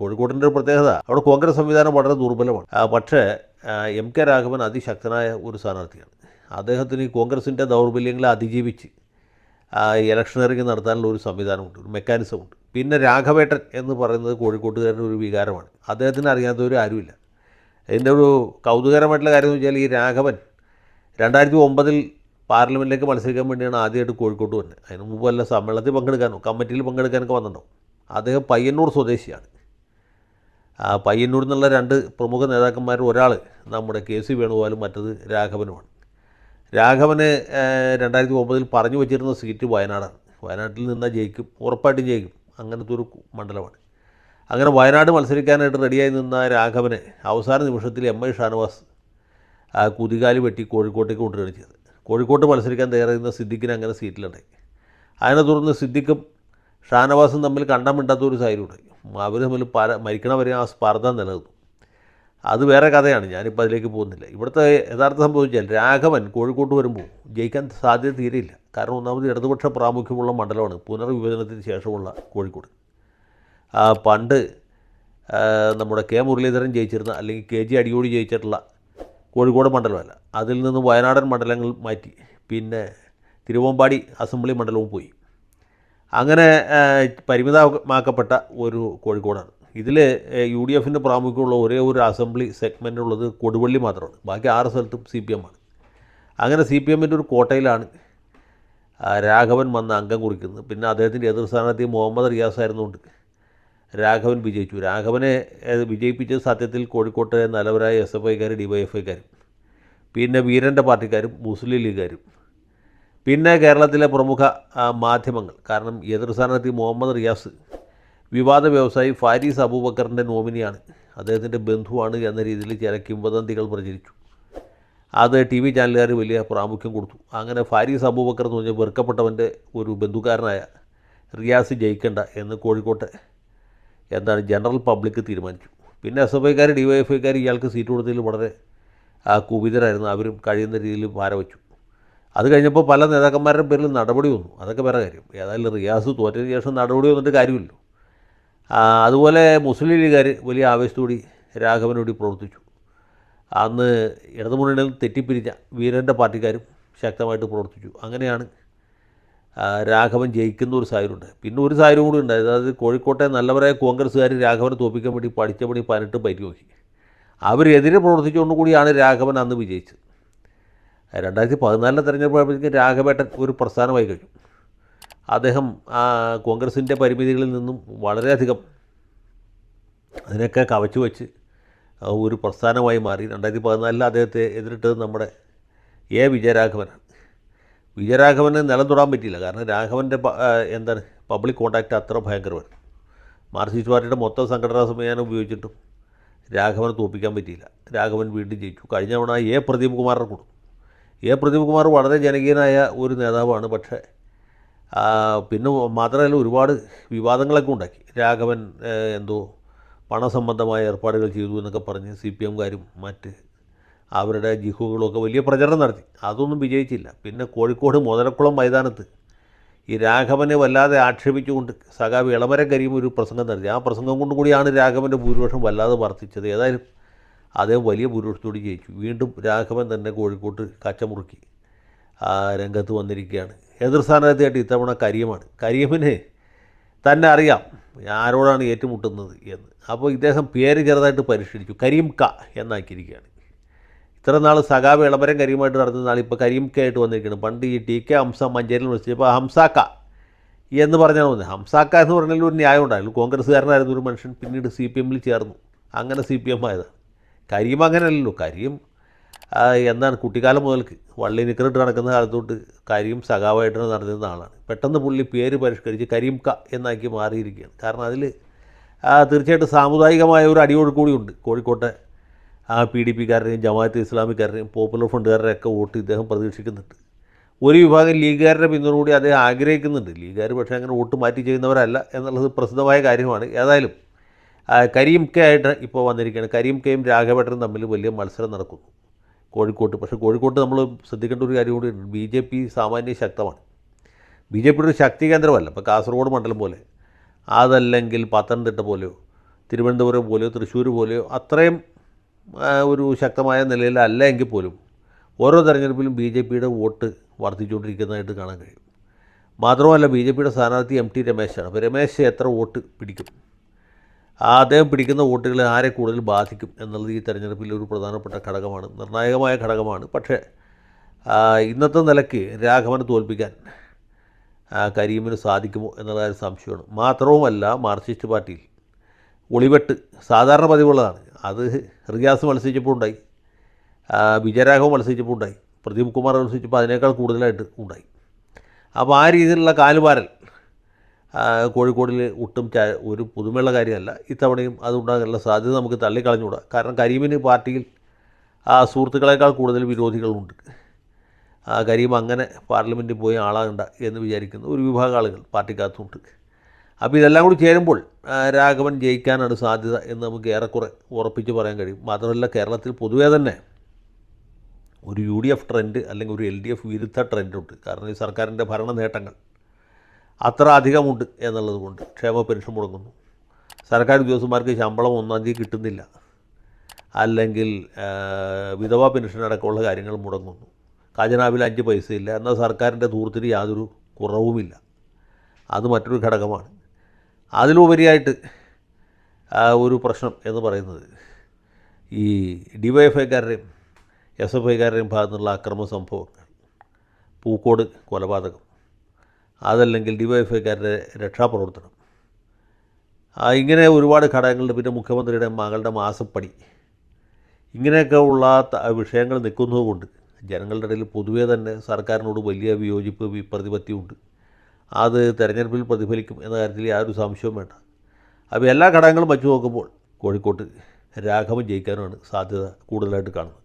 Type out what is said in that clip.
കോഴിക്കോടിന്റെ ഒരു പ്രത്യേകത. അവിടെ കോൺഗ്രസ് സംവിധാനം വളരെ ദുർബലമാണ്. പക്ഷേ എം കെ രാഘവൻ അതിശക്തനായ ഒരു സ്ഥാനാർത്ഥിയാണ്. അദ്ദേഹത്തിന് ഈ കോൺഗ്രസിന്റെ ദൗർബല്യങ്ങളെ അതിജീവിച്ച് ഇലക്ഷനറിങ് നടത്താനുള്ള ഒരു സംവിധാനമുണ്ട് ഒരു മെക്കാനിസം ഉണ്ട്. പിന്നെ രാഘവേട്ടൻ എന്ന് പറയുന്നത് കോഴിക്കോട്ടുകാരുടെ ഒരു വികാരമാണ്. അദ്ദേഹത്തിന് അറിയാത്തവരും ആരുമില്ല. ഇതിന്റെ ഒരു കൗതുകരമായിട്ടുള്ള കാര്യം എന്ന് വെച്ചാൽ ഈ രാഘവൻ രണ്ടായിരത്തി ഒമ്പതിൽ പാർലമെന്റിലേക്ക് മത്സരിക്കാൻ വേണ്ടിയാണ് ആദ്യമായിട്ട് കോഴിക്കോട്ട് വന്നത്. അതിന് മുമ്പ് വല്ല സമ്മേളനത്തിൽ പങ്കെടുക്കാനോ കമ്മിറ്റിയിൽ പങ്കെടുക്കാനൊക്കെ വന്നിട്ടുണ്ടാവും. അദ്ദേഹം പയ്യന്നൂർ സ്വദേശിയാണ്. ആ പയ്യന്നൂർ എന്നുള്ള രണ്ട് പ്രമുഖ നേതാക്കന്മാരിൽ ഒരാൾ നമ്മുടെ കെ സി വേണുഗോപാലും മറ്റത് രാഘവനുമാണ്. രാഘവന് രണ്ടായിരത്തി ഒമ്പതിൽ പറഞ്ഞു വച്ചിരുന്ന സീറ്റ് വയനാടാണ്. വയനാട്ടിൽ നിന്നാൽ ജയിക്കും ഉറപ്പായിട്ടും ജയിക്കും. അങ്ങനത്തെ ഒരു മണ്ഡലമാണ്. അങ്ങനെ വയനാട് മത്സരിക്കാനായിട്ട് റെഡിയായി നിന്ന രാഘവന് അവസാന നിമിഷത്തിൽ എം ഐ ഷാനവാസ് കുതികാലി വെട്ടി കോഴിക്കോട്ടേക്ക് കൊണ്ടുവരികയാണ് ചെയ്തത്. കോഴിക്കോട്ട് മത്സരിക്കാൻ തയ്യാറായിരുന്ന സിദ്ദിഖിന് അങ്ങനെ സീറ്റിലുണ്ടായി. അതിനെ തുടർന്ന് സിദ്ദിഖും ഷാനവാസും തമ്മിൽ കണ്ടമിണ്ടാത്തൊരു സാഹചര്യം സാഹചര്യമുണ്ടായി. അവർ തമ്മിൽ മരിക്കണ വരെ ആ സ്പർദ്ധ നിലനിന്നു. അത് വേറെ കഥയാണ് ഞാനിപ്പോൾ അതിലേക്ക് പോകുന്നില്ല. ഇവിടുത്തെ യഥാർത്ഥ സംഭവിച്ചാൽ രാഘവൻ കോഴിക്കോട്ട് വരുമ്പോൾ ജയിക്കാൻ സാധ്യത തീരെയില്ല. കാരണം ഒന്നാമത് ഇടതുപക്ഷ പ്രാമുഖ്യമുള്ള മണ്ഡലമാണ് പുനർവിഭജനത്തിന് ശേഷമുള്ള കോഴിക്കോട്. പണ്ട് നമ്മുടെ കെ മുരളീധരൻ ജയിച്ചിരുന്ന അല്ലെങ്കിൽ കെ ജി അടിയോടി ജയിച്ചിട്ടുള്ള കോഴിക്കോട് മണ്ഡലമല്ല. അതിൽ നിന്ന് വയനാടൻ മണ്ഡലങ്ങൾ മാറ്റി. പിന്നെ തിരുവമ്പാടി അസംബ്ലി മണ്ഡലവും പോയി. അങ്ങനെ പരിമിതമാക്കപ്പെട്ട ഒരു കോഴിക്കോടാണ്. ഇതിൽ യു ഡി എഫിന്റെ പ്രാമുഖ്യമുള്ള ഒരേ ഒരു അസംബ്ലി സെഗ്മെന്റ് ഉള്ളത് കൊടുവള്ളി മാത്രമാണ്. ബാക്കി ആറ് സ്ഥലത്തും സി പി എം ആണ്. അങ്ങനെ സി പി എമ്മിന്റെ ഒരു കോട്ടയിലാണ് രാഘവൻ വന്ന് അംഗം കുറിക്കുന്നത്. പിന്നെ അദ്ദേഹത്തിന്റെ എതിർ സ്ഥാനാർത്ഥി മുഹമ്മദ് റിയാസ് ആയിരുന്നുകൊണ്ട് രാഘവൻ വിജയിച്ചു. രാഘവനെ വിജയിപ്പിച്ച വിജയിപ്പിച്ചത് സത്യത്തിൽ കോഴിക്കോട്ടെ നല്ലവരായ എസ് എഫ് ഐക്കാർ ഡി വൈ എഫ് ഐക്കാരും. പിന്നെ വീരന്റെ പാർട്ടിക്കാരും മുസ്ലിം ലീഗുകാരും. പിന്നെ കേരളത്തിലെ പ്രമുഖ മാധ്യമങ്ങൾ. കാരണം എതിർ സ്ഥാനാർത്ഥി മുഹമ്മദ് റിയാസ് വിവാദ വ്യവസായി ഫാരീസ് അബൂബക്കറിന്റെ നോമിനിയാണ്. അദ്ദേഹത്തിന്റെ ബന്ധുവാണ് എന്ന രീതിയിൽ ചില കിംവദന്തികൾ പ്രചരിച്ചു. അത് ടി വി ചാനലുകാർ വലിയ പ്രാമുഖ്യം കൊടുത്തു. അങ്ങനെ ഫാരീസ് അബൂബക്കർ എന്ന് പറഞ്ഞാൽ വെറുക്കപ്പെട്ടവന്റെ ഒരു ബന്ധുക്കാരനായ റിയാസ് ജയിക്കണ്ട എന്ന് കോഴിക്കോട്ടെ എന്താണ് ജനറൽ പബ്ലിക് തീരുമാനിച്ചു. പിന്നെ എസ് എഫ് ഐക്കാർ ഡി വൈ എഫ് ഐക്കാർ ഇയാൾക്ക് സീറ്റ് കൊടുത്തതിൽ വളരെ കുപിതരായിരുന്നു. അവരും കഴിയുന്ന രീതിയിൽ ഭാരം വെച്ചു അത് കഴിഞ്ഞപ്പോൾ പല നേതാക്കന്മാരുടെ പേരിൽ നടപടി വന്നു. അതൊക്കെ വേറെ കാര്യം. ഏതായാലും റിയാസ് തോറ്റതിന് ശേഷം നടപടി വന്നിട്ട് കാര്യമില്ലല്ലോ അതുപോലെ മുസ്ലിം ലീഗുകാർ വലിയ ആവേശത്തോടി രാഘവനോടി പ്രവർത്തിച്ചു. അന്ന് ഇടതുമുന്നണിയിൽ തെറ്റിപ്പിരിഞ്ഞ വീരന്റെ പാർട്ടിക്കാരും ശക്തമായിട്ട് പ്രവർത്തിച്ചു. അങ്ങനെയാണ് രാഘവൻ ജയിക്കുന്ന ഒരു സാഹചര്യം ഉണ്ട് പിന്നെ ഒരു സാഹചര്യം കൂടി ഉണ്ട് അതായത് കോഴിക്കോട്ടെ നല്ലവരായ കോൺഗ്രസ്സുകാർ രാഘവനെ തോപ്പിക്കാൻ വേണ്ടി പഠിച്ച പണി പതിനെട്ട് പൈറ്റ് നോക്കി. അവരെതിരെ പ്രവർത്തിച്ചുകൊണ്ട് കൂടിയാണ് രാഘവൻ അന്ന് വിജയിച്ചത്. രണ്ടായിരത്തി പതിനാലിലെ തെരഞ്ഞെടുപ്പ് രാഘവേട്ടൻ ഒരു പ്രസ്ഥാനമായി കഴിഞ്ഞു. അദ്ദേഹം കോൺഗ്രസിന്റെ പരിമിതികളിൽ നിന്നും വളരെയധികം അതിനൊക്കെ കവച്ചു വെച്ച് ഒരു പ്രസ്ഥാനമായി മാറി. രണ്ടായിരത്തി പതിനാലിൽ അദ്ദേഹത്തെ എതിരിട്ടത് നമ്മുടെ എ വിജയരാഘവനാണ്. വിജയരാഘവന് നിലം തൊടാൻ പറ്റിയില്ല. കാരണം രാഘവന്റെ എന്താണ് പബ്ലിക് കോണ്ടാക്റ്റ് അത്ര ഭയങ്കരമാണ്. മാർക്സിസ്റ്റ് പാർട്ടിയുടെ മൊത്തം സംഘടനാ സംവിധാനം ഉപയോഗിച്ചിട്ടും രാഘവനെ തോൽപ്പിക്കാൻ പറ്റിയില്ല. രാഘവൻ വീണ്ടും ജയിച്ചു. കഴിഞ്ഞ തവണ എ പ്രദീപ് കുമാറിനെ കൊടുത്തു. എ. പ്രദീപ് കുമാർ വളരെ ജനകീയനായ ഒരു നേതാവാണ്. പക്ഷേ പിന്നെ മാത്രമല്ല ഒരുപാട് വിവാദങ്ങളൊക്കെ ഉണ്ടാക്കി. രാഘവൻ എന്തോ പണസംബന്ധമായ ഏർപ്പാടുകൾ ചെയ്തു എന്നൊക്കെ പറഞ്ഞ് സി പി എംകാരും മറ്റ് അവരുടെ ജിഹുകളൊക്കെ വലിയ പ്രചരണം നടത്തി. അതൊന്നും വിജയിച്ചില്ല. പിന്നെ കോഴിക്കോട് മുതലക്കുളം മൈതാനത്ത് ഈ രാഘവനെ വല്ലാതെ ആക്ഷേപിച്ചുകൊണ്ട് സഖാവ് ഇളമരം കരിയും ഒരു പ്രസംഗം നടത്തി. ആ പ്രസംഗം കൊണ്ടുകൂടിയാണ് രാഘവന്റെ ഭൂരിപക്ഷം വല്ലാതെ വർദ്ധിച്ചത്. ഏതായാലും അദ്ദേഹം വലിയ ഭൂരിപക്ഷത്തോട് ജയിച്ചു. വീണ്ടും രാഘവൻ തന്നെ കോഴിക്കോട്ട് കച്ചമുറുക്കി രംഗത്ത് വന്നിരിക്കുകയാണ്. എതിർ സ്ഥാനാർത്ഥിയായിട്ട് ഇത്തവണ കരിയമാണ് കരിയമിന് തന്നെ അറിയാം ആരോടാണ് ഏറ്റുമുട്ടുന്നത് എന്ന്. അപ്പോൾ ഇദ്ദേഹം പേര് ചെറുതായിട്ട് പരിഷ്കരിച്ചു കരീം ക എന്നാക്കിയിരിക്കുകയാണ്. ഇത്ര നാൾ സഖാവ് ഇളമരം കരീമായിട്ട് നടത്തുന്ന നാൾ ഇപ്പോൾ കരീം കെ ആയിട്ട് വന്നിരിക്കുകയാണ്. പണ്ട് ഈ ടി കെ ഹംസ മഞ്ചേരിയിൽ വിളിച്ചപ്പോൾ ഹംസാക്ക എന്ന് പറഞ്ഞാൽ വന്നത്. ഹംസാക്ക എന്ന് പറഞ്ഞാൽ ഒരു ന്യായം ഉണ്ടായിരുന്നു കോൺഗ്രസ്സുകാരനായിരുന്നു ഒരു മനുഷ്യൻ പിന്നീട് സി പി എമ്മിൽ ചേർന്നു. അങ്ങനെ സി പി എം ആയതാണ്. കരീം അങ്ങനെയല്ലല്ലോ. കരിയും എന്താണ് കുട്ടിക്കാലം മുതൽക്ക് വള്ളി നിക്കറിട്ട് നടക്കുന്ന കാലത്തോട്ട് കരിയും സഖാവായിട്ടാണ് നടന്നിരുന്ന ആളാണ്. പെട്ടെന്ന് പുള്ളി പേര് പരിഷ്കരിച്ച് കരിയും ക എന്നാക്കി മാറിയിരിക്കുകയാണ്. കാരണം അതിൽ തീർച്ചയായിട്ടും സാമുദായികമായ ഒരു അടിയോട് കൂടിയുണ്ട് കോഴിക്കോട്ടെ ആ പി ഡി പിക്കാരുടെയും ജമാഅത്ത് ഇസ്ലാമിക്കാരുടെയും പോപ്പുലർ ഫണ്ടുകാരുടെയൊക്കെ വോട്ട് ഇദ്ദേഹം പ്രതീക്ഷിക്കുന്നുണ്ട്. ഒരു വിഭാഗം ലീഗുകാരുടെ പിന്തുണ കൂടി അദ്ദേഹം ആഗ്രഹിക്കുന്നുണ്ട്. ലീഗുകാർ പക്ഷേ അങ്ങനെ വോട്ട് മാറ്റി ചെയ്യുന്നവരല്ല എന്നുള്ളത് പ്രസിദ്ധമായ കാര്യമാണ്. ഏതായാലും കരീം കെ ആയിട്ട് ഇപ്പോൾ വന്നിരിക്കുകയാണ്. കരീം കെയും രാഘവേട്ടനും തമ്മിൽ വലിയ മത്സരം നടക്കുന്നു. കോഴിക്കോട്ട്. പക്ഷേ കോഴിക്കോട്ട് നമ്മൾ ശ്രദ്ധിക്കേണ്ട ഒരു കാര്യം കൂടി ബി ജെ പി സാമാന്യ ശക്തമാണ്. ബി ജെ പിയുടെ ഒരു ശക്തി കേന്ദ്രമല്ല. ഇപ്പോൾ കാസർഗോഡ് മണ്ഡലം പോലെ അതല്ലെങ്കിൽ പത്തനംതിട്ട പോലെയോ തിരുവനന്തപുരം പോലെയോ തൃശ്ശൂർ പോലെയോ അത്രയും ഒരു ശക്തമായ നിലയിലല്ല എങ്കിൽ പോലും ഓരോ തെരഞ്ഞെടുപ്പിലും ബി ജെ പിയുടെ വോട്ട് വർദ്ധിച്ചുകൊണ്ടിരിക്കുന്നതായിട്ട് കാണാൻ കഴിയും. മാത്രമല്ല ബി ജെ പിയുടെ സ്ഥാനാർത്ഥി എം ടി രമേശാണ്. അപ്പോൾ രമേശ് എത്ര വോട്ട് പിടിക്കും? അദ്ദേഹം പിടിക്കുന്ന വോട്ടുകളെ ആരെ കൂടുതൽ ബാധിക്കും എന്നുള്ളത് ഈ തെരഞ്ഞെടുപ്പിൽ ഒരു പ്രധാനപ്പെട്ട ഘടകമാണ് നിർണായകമായ ഘടകമാണ്. പക്ഷേ ഇന്നത്തെ നിലയ്ക്ക് രാഘവനെ തോൽപ്പിക്കാൻ കരീമിന് സാധിക്കുമോ എന്നുള്ള കാര്യം സംശയമാണ്. മാത്രവുമല്ല മാർക്സിസ്റ്റ് പാർട്ടിയിൽ ഒളിവെട്ട് സാധാരണ പതിവുള്ളതാണ്. അത് റിയാസ് മത്സരിച്ചപ്പോൾ ഉണ്ടായി. വിജയരാഘവ് മത്സരിച്ചപ്പോൾ ഉണ്ടായി. പ്രദീപ് കുമാർ മത്സരിച്ചപ്പോൾ അതിനേക്കാൾ കൂടുതലായിട്ട് ഉണ്ടായി. അപ്പോൾ ആ രീതിയിലുള്ള കാലുപാരൽ കോഴിക്കോടിൽ ഒട്ടും ഒരു പുതുമയുള്ള കാര്യമല്ല. ഇത്തവണയും അതുണ്ടാകാനുള്ള സാധ്യത നമുക്ക് തള്ളിക്കളഞ്ഞുകൂടാ. കാരണം കരീമിന് പാർട്ടിയിൽ ആ സുഹൃത്തുക്കളെക്കാൾ കൂടുതൽ വിരോധികളുണ്ട്. കരീം അങ്ങനെ പാർലമെന്റിൽ പോയി ആളാകണ്ട എന്ന് വിചാരിക്കുന്ന ഒരു വിഭാഗം ആളുകൾ പാർട്ടിക്കകത്തുണ്ട്. അപ്പോൾ ഇതെല്ലാം കൂടി ചേരുമ്പോൾ രാഘവൻ ജയിക്കാനാണ് സാധ്യത എന്ന് നമുക്ക് ഏറെക്കുറെ ഉറപ്പിച്ച് പറയാൻ കഴിയും. മാത്രമല്ല കേരളത്തിൽ പൊതുവേ തന്നെ ഒരു യു ഡി എഫ് ട്രെൻഡ് അല്ലെങ്കിൽ ഒരു എൽ ഡി എഫ് വിരുദ്ധ ട്രെൻഡുണ്ട്. കാരണം ഈ സർക്കാരിന്റെ ഭരണ നേട്ടങ്ങൾ. അത്ര അധികമുണ്ട് എന്നുള്ളത് കൊണ്ട് ക്ഷേമ പെൻഷൻ മുടങ്ങുന്നു. സർക്കാർ ഉദ്യോഗസ്ഥന്മാർക്ക് ശമ്പളം ഒന്നാം തീയതി കിട്ടുന്നില്ല. അല്ലെങ്കിൽ വിധവ പെൻഷൻ അടക്കമുള്ള കാര്യങ്ങൾ മുടങ്ങുന്നു. ഖജനാവിൽ അഞ്ച് പൈസയില്ല. എന്നാൽ സർക്കാരിന്റെ ധൂർത്തിന് യാതൊരു കുറവുമില്ല. അത് മറ്റൊരു ഘടകമാണ്. അതിലുപരിയായിട്ട് ഒരു പ്രശ്നം എന്ന് പറയുന്നത് ഈ ഡി വൈഎഫ്ഐക്കാരുടെയും എസ് എഫ് ഐക്കാരുടെയും ഭാഗത്തുനിന്നുള്ള അക്രമ സംഭവങ്ങൾ. പൂക്കോട് കൊലപാതകം. അതല്ലെങ്കിൽ ഡിവൈഎഫ്ഐക്കാരുടെ രക്ഷാപ്രവർത്തനം. ഇങ്ങനെ ഒരുപാട് ഘടകങ്ങളുണ്ട് പിന്നെ മുഖ്യമന്ത്രിയുടെ മകളുടെ മാസപ്പടി. ഇങ്ങനെയൊക്കെ ഉള്ള വിഷയങ്ങൾ നിൽക്കുന്നതുകൊണ്ട് ജനങ്ങളുടെ ഇടയിൽ പൊതുവേ തന്നെ സർക്കാരിനോട് വലിയ വിയോജിപ്പ് പ്രതിപത്തിയുണ്ട് അത് തെരഞ്ഞെടുപ്പിൽ പ്രതിഫലിക്കും എന്ന കാര്യത്തിൽ യാതൊരു സംശയവും വേണ്ട. അപ്പോൾ എല്ലാ ഘടകങ്ങളും വച്ചു നോക്കുമ്പോൾ കോഴിക്കോട്ട് രാഘവൻ ജയിക്കാനാണ് സാധ്യത കൂടുതലായിട്ട് കാണുന്നത്.